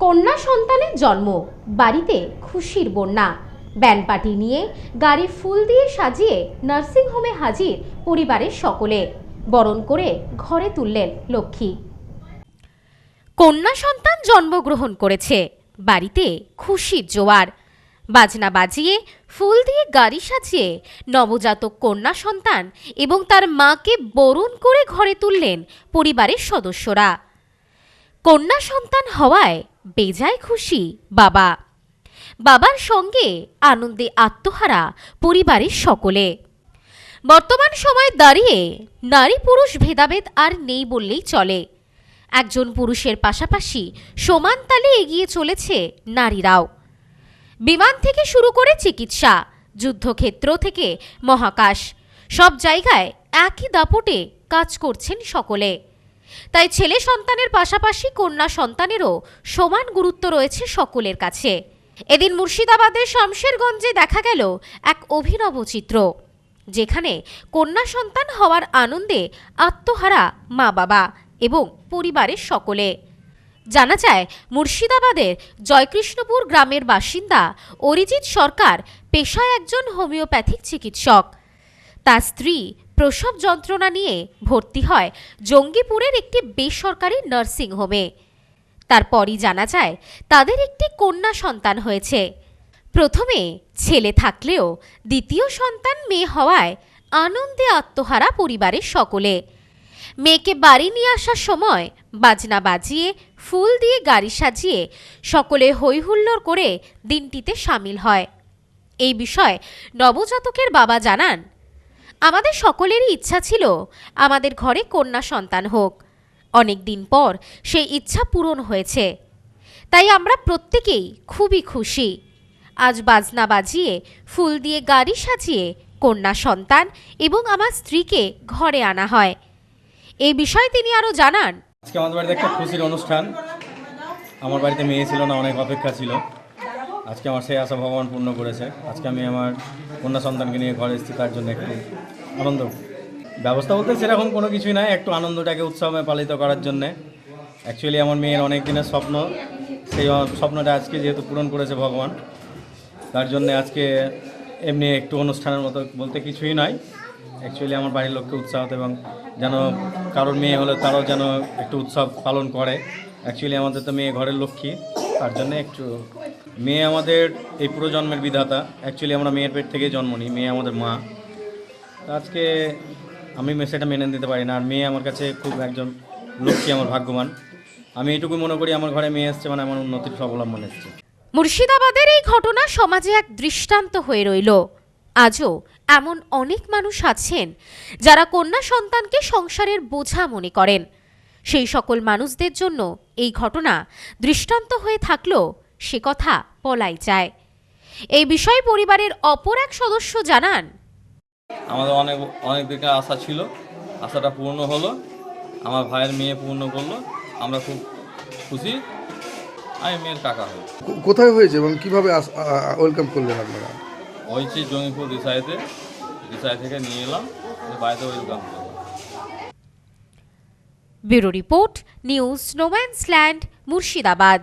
কন্যা সন্তানের জন্ম। বাড়িতে খুশির বন্যা। ব্যান্ড পার্টি নিয়ে গাড়ি ফুল দিয়ে সাজিয়ে নার্সিংহোমে হাজির পরিবারের সকলে। বরণ করে ঘরে তুললেন লক্ষ্মী। কন্যা সন্তান জন্মগ্রহণ করেছে। বাড়িতে খুশির জোয়ার। বাজনা বাজিয়ে ফুল দিয়ে গাড়ি সাজিয়ে নবজাতক কন্যা সন্তান এবং তার মাকে বরণ করে ঘরে তুললেন পরিবারের সদস্যরা। কন্যা সন্তান হওয়ায় বেজায় খুশি বাবা। বাবার সঙ্গে আনন্দে আত্মহারা পরিবারের সকলে। বর্তমান সময় দাঁড়িয়ে নারী পুরুষ ভেদাভেদ আর নেই বললেই চলে। একজন পুরুষের পাশাপাশি সমান তালে এগিয়ে চলেছে নারীরাও। বিমান থেকে শুরু করে চিকিৎসা, যুদ্ধক্ষেত্র থেকে মহাকাশ, সব জায়গায় একই দাপটে কাজ করছেন সকলে। তাই ছেলে সন্তানের পাশাপাশি কন্যা সন্তানেরও সমান গুরুত্ব রয়েছে সকলের কাছে। এদিন মুর্শিদাবাদের শামশেরগঞ্জে দেখা গেল এক অভিনব চিত্র, যেখানে কন্যা সন্তান হওয়ার আনন্দে আত্মহারা মা বাবা এবং পরিবারের সকলে। জানা যায়, মুর্শিদাবাদের জয়কৃষ্ণপুর গ্রামের বাসিন্দা অরিজিৎ সরকার পেশায় একজন হোমিওপ্যাথিক চিকিৎসক। তার স্ত্রী প্রসব যন্ত্রণা নিয়ে ভর্তি হয় জঙ্গিপুরের একটি বেসরকারি নার্সিং হোমে। তারপরই জানা যায়, তাদের একটি কন্যা সন্তান হয়েছে। প্রথমে ছেলে থাকলেও দ্বিতীয় সন্তান মেয়ে হওয়ায় আনন্দে আত্মহারা পরিবারের সকলে। মেয়েকে বাড়ি নিয়ে আসার সময় বাজনা বাজিয়ে, ফুল দিয়ে গাড়ি সাজিয়ে সকলে হৈহুল্লোড় করে দিনটিতে সামিল হয়। এই বিষয়ে নবজাতকের বাবা জানান আমাদের সকলেরই ইচ্ছা ছিল আমাদের ঘরে কন্যা সন্তান হোক। অনেক দিন পর সেই ইচ্ছা পূরণ হয়েছে। তাই আমরা প্রত্যেকেই খুবই খুশি। আজ বাজনা বাজিয়ে, ফুল দিয়ে গাড়ি সাজিয়ে কন্যা সন্তান এবং আমার স্ত্রীকে ঘরে আনা হয়। এই বিষয়ে তিনি আরও জানান। আজকে আমাদের বাড়িতে একটা খুশির অনুষ্ঠান। আমার বাড়িতে মেয়ে ছিল না, অনেক অপেক্ষা ছিল। আজকে আমার সেই আশা ভগবান পূর্ণ করেছে। আজকে আমি আমার কন্যা সন্তানকে নিয়ে ঘরে এসেছি, তার জন্য একটু আনন্দ। ব্যবস্থা বলতে সেরকম কোনো কিছুই নাই, একটু আনন্দটাকে উৎসবে পালিত করার জন্যে। অ্যাকচুয়ালি আমার মেয়ের অনেক দিনের স্বপ্ন, সেই স্বপ্নটা আজকে যেহেতু পূরণ করেছে ভগবান, তার জন্য আজকে এমনি একটু অনুষ্ঠানের মতো বলতে কিছুই নয় অ্যাকচুয়ালি আমার বাড়ির লোককে উৎসাহত এবং যেন কারোর মেয়ে হলে তারাও যেন একটু উৎসব পালন করে। অ্যাকচুয়ালি আমাদের তো মেয়ে ঘরের লক্ষ্মী, তার জন্য একটু মেয়ে আমাদের এই পুরো জন্মের বিধাতা। অ্যাকচুয়ালি আমরা মেয়ের পেট থেকে জন্ম নিই, মেয়ে আমাদের মা। আজকে আমি সেটা মেনে নিতে পারি না, আর মেয়ে আমার কাছে খুব একজন লক্ষ্মী, আমার ভাগ্যবান। আমি এইটুকু মনে করি, আমার ঘরে মেয়ে এসছে মানে আমার উন্নতির স্বাবলম্বন এসছে। মুর্শিদাবাদের এই ঘটনা সমাজে এক দৃষ্টান্ত হয়ে রইল। আজও এমন অনেক মানুষ আছেন যারা কন্যা সন্তানকে সংসারের বোঝা মনে করেন। সেই সকল মানুষদের জন্য এই ঘটনা দৃষ্টান্ত হয়ে থাকলেও সে কথা বলাই যায়। এই বিষয়ে পরিবারের অপর এক সদস্য জানান। আমাদের অনেক অনেক দিকে আশা ছিল আশাটা পূর্ণ হলো আমার ভাইয়ের মেয়ে পূর্ণ করল আমরা খুব খুশি আমি মেয়ের কাকা হই। কোথায় হয়েছে এবং কীভাবে ওয়েলকাম করলেন আপনারা? হয়েছে জঙ্গিপুর রিসাইতে রিসাই থেকে নিয়ে এলাম বাড়িতে ওয়েলকাম করলাম। Bureau report news no man's land Murshidabad.